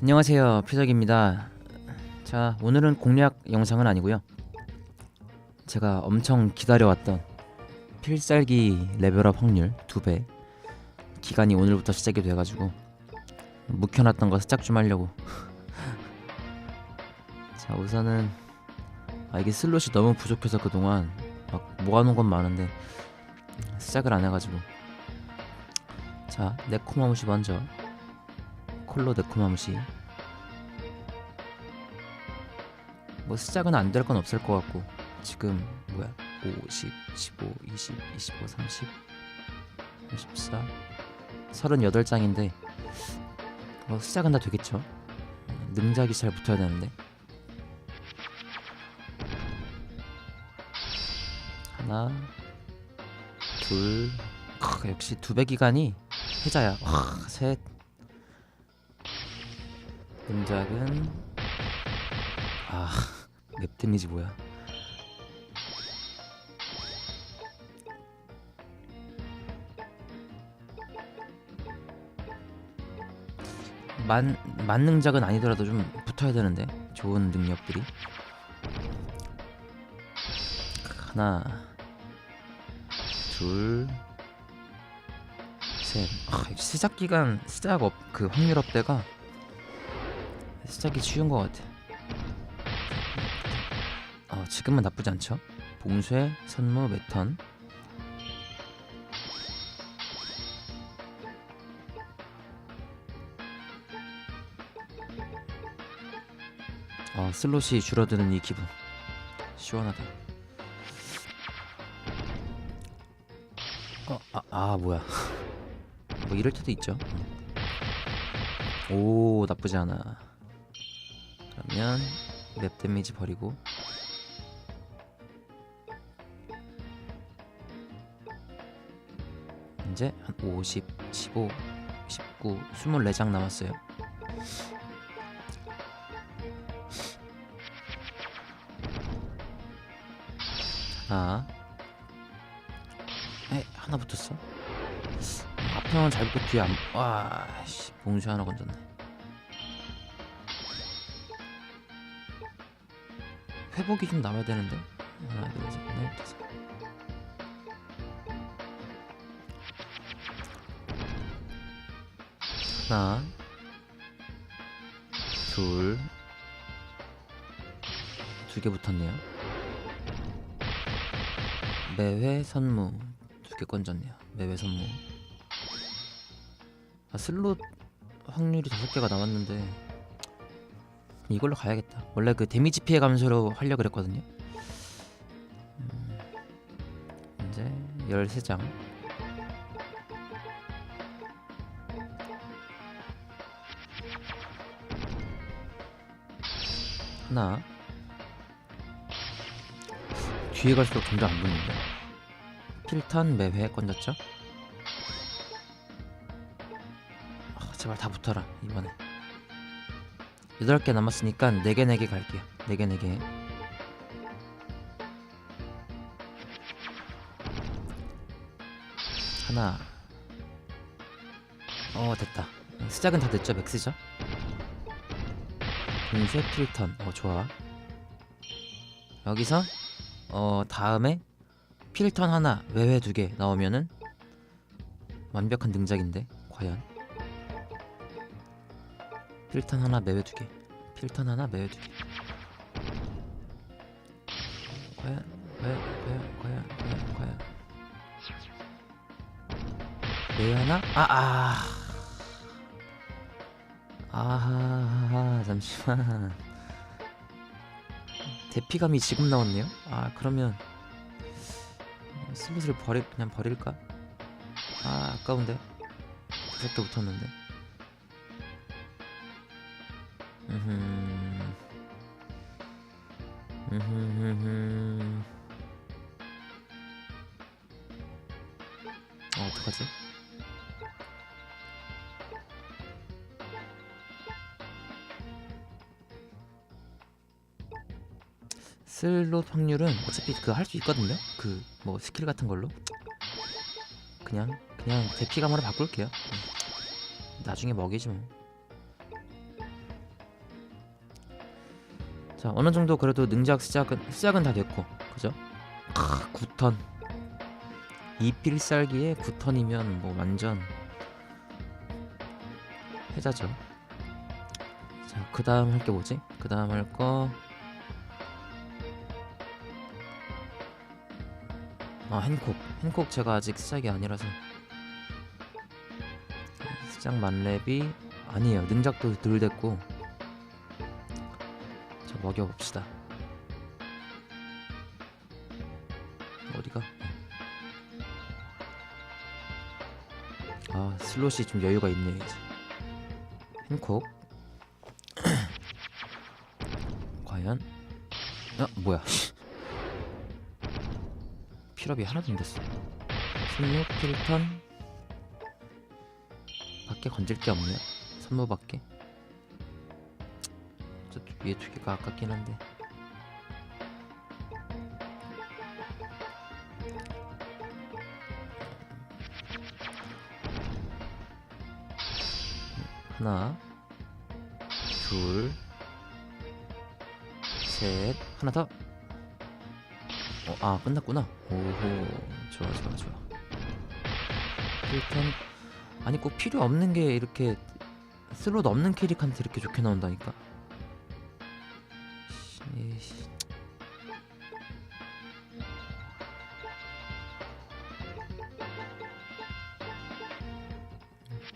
안녕하세요. 피석입니다. 자 오늘은 공략 영상은 아니고요. 제가 엄청 기다려왔던 필살기 레벨업 확률 2배. 기간이 오늘부터 시작이 돼가지고 묵혀놨던 거 시작 좀 하려고 자 우선은 아 이게 슬롯이 너무 부족해서 그동안 막 모아놓은 건 많은데 시작을 안 해가지고. 자 네코마무시 먼저. 콜로 네코마무시. 뭐 시작은 안 될 건 없을 것 같고 지금 뭐야? 5, 10, 15, 20, 25, 30, 34 38장인데 뭐 시작은 다 되겠죠? 능작이 잘 붙어야 되는데 하나 둘 크, 역시 두 배 기간이 해자야. 와, 셋. 능작은 아, 맵 데미지 뭐야? 만 만능작은 아니더라도 좀 붙어야 되는데 좋은 능력들이. 하나 둘 셋 아, 시작 기간 시작 업 그 확률 업대가 시작이 쉬운 것 같아. 어, 지금은 나쁘지 않죠. 봉쇄, 선무, 매턴. 어, 슬롯이 줄어드는 이 기분. 시원하다. 어, 아, 아 뭐야. 뭐 이럴 때도 있죠. 오, 나쁘지 않아. 그러면 맵 데미지 버리고 이제 한 50, 15, 19, 24장 남았어요. 하나, 에 하나 붙었어. 앞에만 잘 붙고 뒤에 안, 와, 씨, 봉쇄 하나 건졌네. 회복이 좀 남아야 되는데 하나 둘 셋 넷 다섯 하나 둘 두 개 붙었네요 매회 선무 두 개 건졌네요 매회 선무 아 슬롯 확률이 다섯 개가 남았는데 이걸로 가야겠다. 원래 그 데미지 피해 감소로 하려 그랬거든요. 음, 이제 13장. 하나. 뒤에 갈수록 점점 안 붙는데. 필턴 매회 건졌죠? 아, 제발 다 붙어라 이번에. 8개 남았으니까 4개 4개 갈게요 4개 4개 하나 어 됐다 시작은 다 됐죠 맥스죠? 동시에 필턴 어 좋아 여기서 어 다음에 필턴 하나 외회 두 개 나오면은 완벽한 능작인데 과연? 필턴 하나 매회 두 개. 필턴 하나 매회 두 개. 과연? 과연? 과연? 과연? 과연? 과연? 매회 하나? 아 아. 아하 잠시만. 대피감이 지금 나왔네요. 아 그러면 슬롯을 버리 그냥 버릴까? 아 아까운데 다섯 개 붙었는데. 음흠. 음흠흠흠. 어, 어떡하지? 슬롯 확률은 어차피 그 할 수 있거든요. 그 뭐 스킬 같은 걸로 그냥 그냥 대피감으로 바꿀게요. 음. 나중에 먹이지 뭐. 자 어느 정도 그래도 능작 시작은 시작은 다 됐고 그죠? 크, 9턴 이 필살기에 9턴이면 뭐 완전 해자죠. 자, 그 다음 할 게 뭐지? 그 다음 할 거. 아, 행콕. 행콕 제가 아직 시작이 아니라서. 시작 만렙이 아니에요. 능작도 덜 됐고. 자, 먹여봅시다. 어디가? 아, 슬롯이 좀 여유가 있네요, 이제. 행콕. 과연 아 뭐야 필업이 하나도 안 됐어 16 필턴 밖에 건질 게 없네 선무 밖에. 저쪽 위에 두 개가 아깝긴 한데. 하나 둘, 셋, 하나 더. 어, 아 끝났구나. 오호, 좋아, 좋아, 좋아. 일단 아니 꼭 필요 없는 게 이렇게 슬롯 없는 캐릭한테 이렇게 좋게 나온다니까. 에이씨.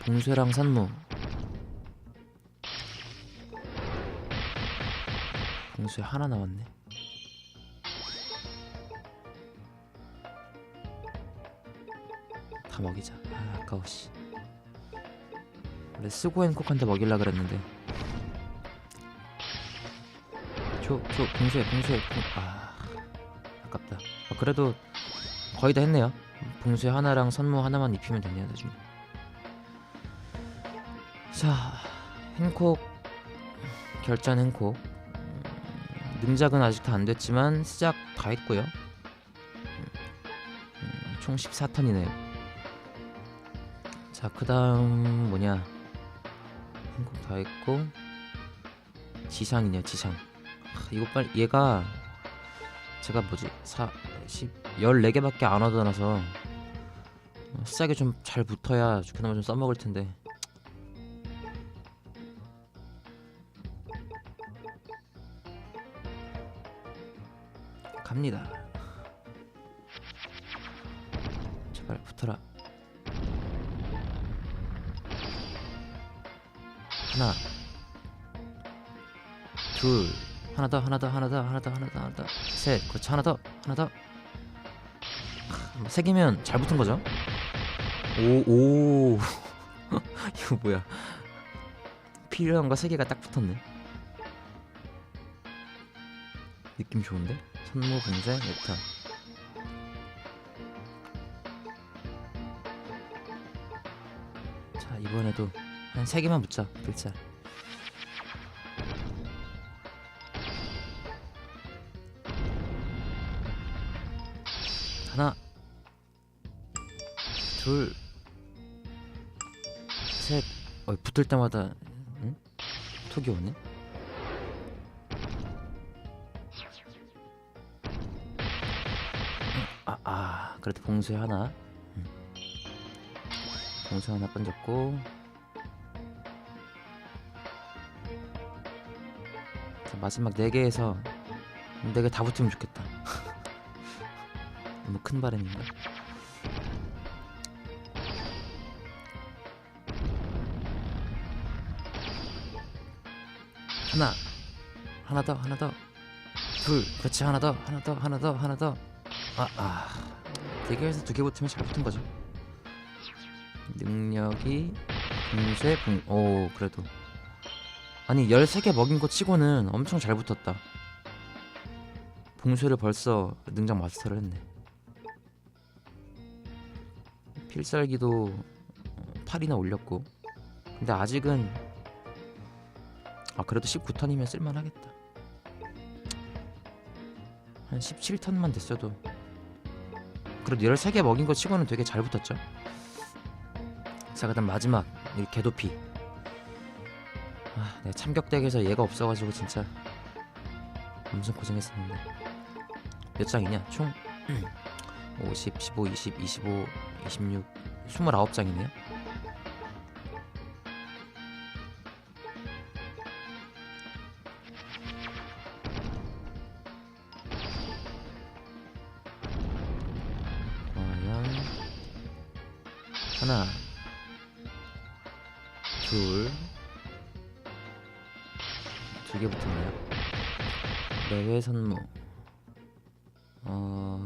봉쇄랑 산무 봉쇄 하나 나왔네. 다 먹이자. 아, 아까워 씨. 원래 쓰고 행콕한테 먹일라 그랬는데. 줘, 줘, 봉쇄, 봉쇄, 봉... 아, 아깝다. 아, 그래도 거의 다 했네요. 봉쇄 하나랑 선무 하나만 입히면 되네요, 나중에. 자, 행콕 결전 행콕. 능작은 아직 다 안 됐지만 시작 다 했고요. 음, 총 14턴이네요. 자, 그다음 뭐냐? 한국 다 했고 지상이네요, 지상. 하, 이거 빨리 얘가 제가 뭐지? 4 10 14개밖에 안 얻어놔서 어, 시작에 좀 잘 붙어야 그나마 좀 써먹을 텐데. 갑니다. 제발 붙어라. 하나, 둘, 하나 더, 하나 더, 하나 더, 하나 더, 하나 더, 하나 더, 셋, 그렇지 하나 더, 하나 더. 하, 세 개면 잘 붙은 거죠? 오, 오, 이거 뭐야? 필요한 거 세 개가 딱 붙었네. 느낌 좋은데? 선무 분쇄 메타 자 이번에도 한세 개만 붙자 글자. 하나 둘 셋. 어, 붙을 때마다 응? 톡이 오네? 아, 아 그래도 봉쇄 하나. 음. 봉쇄 하나 던졌고 마지막 4개에서 4개 다 붙으면 좋겠다 너무 큰 바람인가 하나 하나 더 하나 더둘 그렇지 하나 더 하나 더 하나 더 하나 더 아, 아. 대결에서 두개 붙으면 잘 붙은 거죠. 능력이 분쇄 분. 오, 그래도. 아니, 13개 먹인 거 치고는 엄청 잘 붙었다. 봉쇄를 벌써 능력 마스터를 했네. 필살기도 8이나 올렸고. 근데 아직은 아, 그래도 19턴이면 쓸만하겠다. 한 17턴만 됐어도 그래도 13개 먹인 거 치고는 되게 잘 붙었죠 자 그다음 마지막 이 개도피 아 내가 참격덱에서 얘가 없어가지고 진짜 엄청 고생했었는데. 몇 장이냐? 총 50, 15, 20, 25, 26 29장이네요. 과연 하나 둘 두 개 붙었나요? 내외 선무. 어.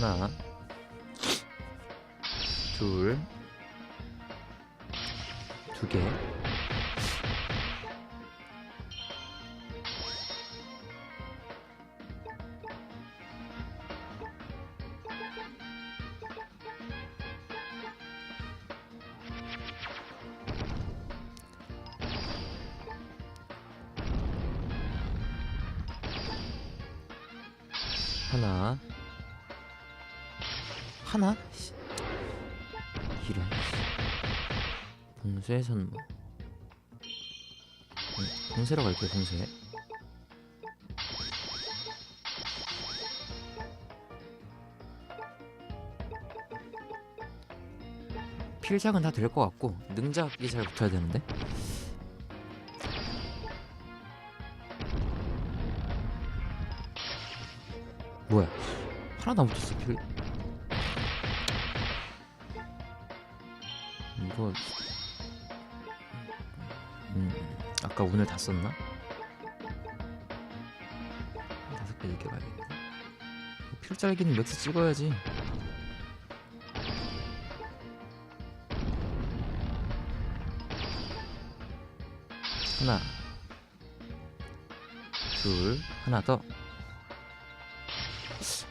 하나. 둘 두 개. 하나. 하나? 선무 음, 봉쇄로 갈게요 봉쇄. 필작은 다 될 것 같고 능작이 잘 붙어야 되는데. 뭐야? 하나도 안 붙었어 필 아까 오늘 다 썼나? 다섯 개 이렇게 가야겠네. 필살기는 맥스 찍어야지. 하나. 둘. 하나 더.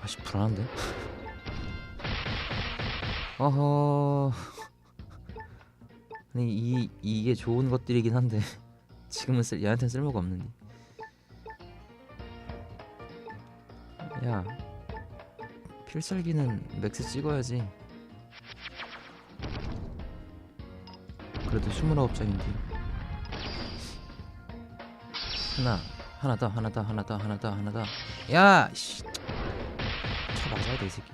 아씨 불안한데? 어허. 아니 이 이게 좋은 것들이긴 한데 지금은 쓸 얘한테는 쓸모가 없는데. 야 필살기는 맥스 찍어야지. 그래도 29장인데. 하나 하나 더 하나 더 하나 더 하나 더 하나 더야 씨. 쳐 맞아야 돼이 새끼.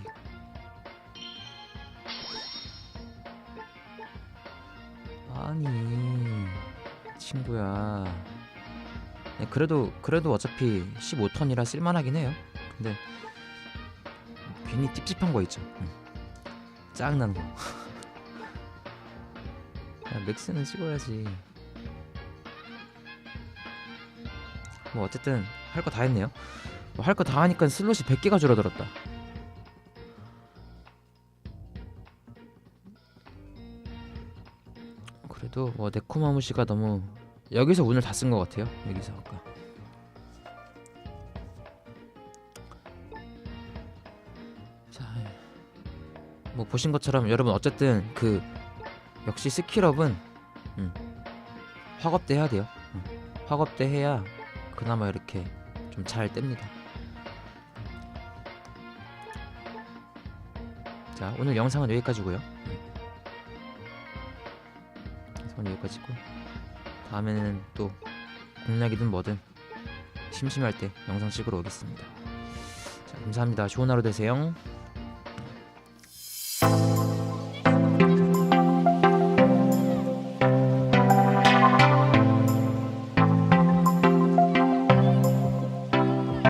아니 친구야. 네, 그래도 그래도 어차피 15턴이라 쓸만하긴 해요. 근데 괜히 찝찝한 거 있죠. 응. 짜증나는 거. 야, 맥스는 찍어야지. 뭐 어쨌든 할 거 다 했네요. 뭐 할거 다 하니까 슬롯이 100개가 줄어들었다 그래도 뭐 네코마무시가 너무 여기서 운을 다 쓴 것 같아요 여기서 아까. 자 뭐 보신 것처럼 여러분 어쨌든 그 역시 스킬업은 음, 화겁대 해야 돼요. 음, 화겁대 해야 그나마 이렇게 좀 잘 뗍니다. 자 오늘 영상은 여기까지고요 오늘 여기까지고 다음에는 또 공략이든 뭐든 심심할 때 영상 찍으러 오겠습니다. 자, 감사합니다. 좋은 하루 되세요.